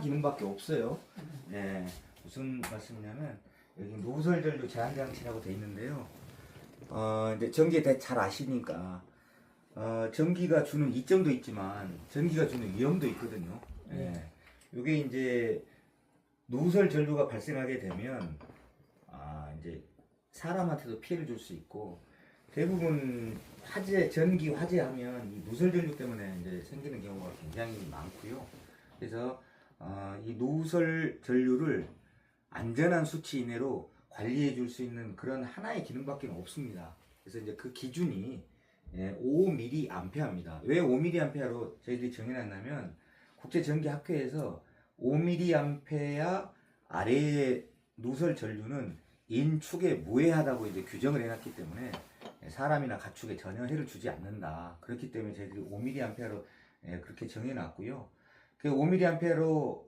기능밖에 없어요. 예, 무슨 말씀이냐면 여기 노설 전류 제한 장치라고 돼 있는데요. 어, 이제 전기에 대해 잘 아시니까 어, 전기가 주는 이점도 있지만 전기가 주는 위험도 있거든요. 예. 이게 이제 노설 전류가 발생하게 되면 아, 이제 사람한테도 피해를 줄 수 있고 대부분 화재 전기 화재하면 이 노설 전류 때문에 이제 생기는 경우가 굉장히 많고요. 그래서 어, 이 노설 전류를 안전한 수치 이내로 관리해 줄 수 있는 그런 하나의 기능밖에 없습니다. 그래서 이제 그 기준이 예, 5mA입니다. 왜 5mA로 저희들이 정해놨냐면 국제전기학회에서 5mA 아래의 노설 전류는 인축에 무해하다고 이제 규정을 해놨기 때문에 사람이나 가축에 전혀 해를 주지 않는다. 그렇기 때문에 저희들이 5mA로 예, 그렇게 정해놨고요. 그 5mA로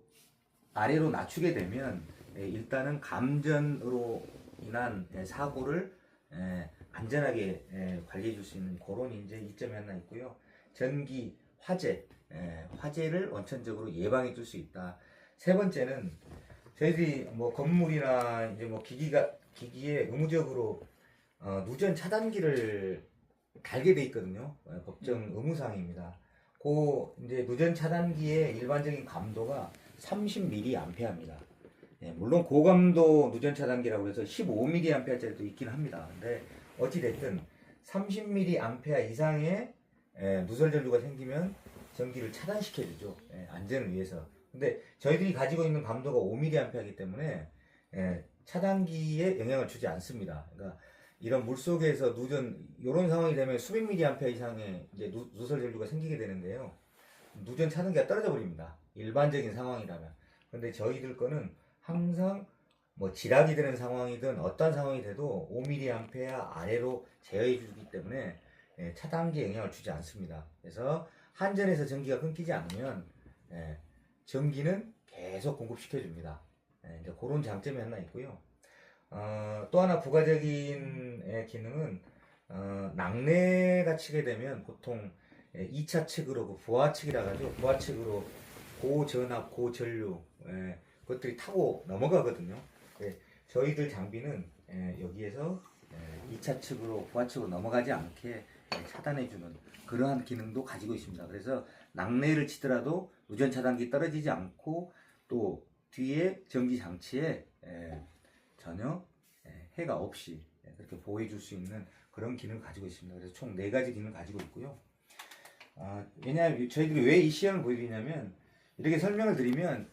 아래로 낮추게 되면 예, 일단은 감전으로 인한 예, 사고를 예, 안전하게 예, 관리해 줄 수 있는 그런 이제 이점이 하나 있고요. 전기, 화재, 예, 화재를 원천적으로 예방해 줄 수 있다. 세 번째는 저희들이 뭐 건물이나 이제 뭐 기기가 기기에 의무적으로 어, 누전 차단기를 달게 돼 있거든요. 어, 법정 의무사항입니다. 그 이제 누전 차단기의 일반적인 감도가 30mA입니다. 예, 물론 고감도 누전 차단기라고 해서 15mA짜리도 있긴 합니다. 근데 어찌 됐든 30mA 이상의 예, 누설 전류가 생기면 전기를 차단시켜 주죠. 예, 안전을 위해서. 근데 저희들이 가지고 있는 감도가 5mA이기 때문에 예, 차단기에 영향을 주지 않습니다. 그러니까 이런 물 속에서 누전 이런 상황이 되면 수백 mA 이상의 이제 누, 누설 전류가 생기게 되는데요. 누전 차단기가 떨어져 버립니다. 일반적인 상황이라면. 근데 저희들 거는 항상 뭐 지락이 되는 상황이든 어떤 상황이 돼도 5mA 아래로 제어해 주기 때문에 예, 차단기에 영향을 주지 않습니다. 그래서 한전에서 전기가 끊기지 않으면 예, 전기는 계속 공급시켜 줍니다. 예, 이제 그런 장점이 하나 있고요. 어, 또 하나 부가적인 예, 기능은 어, 낙뢰가 치게 되면 보통 예, 2차 측으로 그 부하 측이라 가지고 부하 측으로 고전압, 고전류 예, 그것들이 타고 넘어가거든요. 예, 저희들 장비는 예, 여기에서 예, 2차 측으로 부하 측으로 넘어가지 않게 예, 차단해주는 그러한 기능도 가지고 있습니다. 그래서 낙뢰를 치더라도 누전 차단기 떨어지지 않고 또 뒤에 전기 장치에 예, 전혀 예, 해가 없이 예, 그렇게 보호해줄 수 있는 그런 기능을 가지고 있습니다. 그래서 총 네 가지 기능을 가지고 있고요. 아, 왜냐하면 저희들이 왜 이 시험을 보여드리냐면 이렇게 설명을 드리면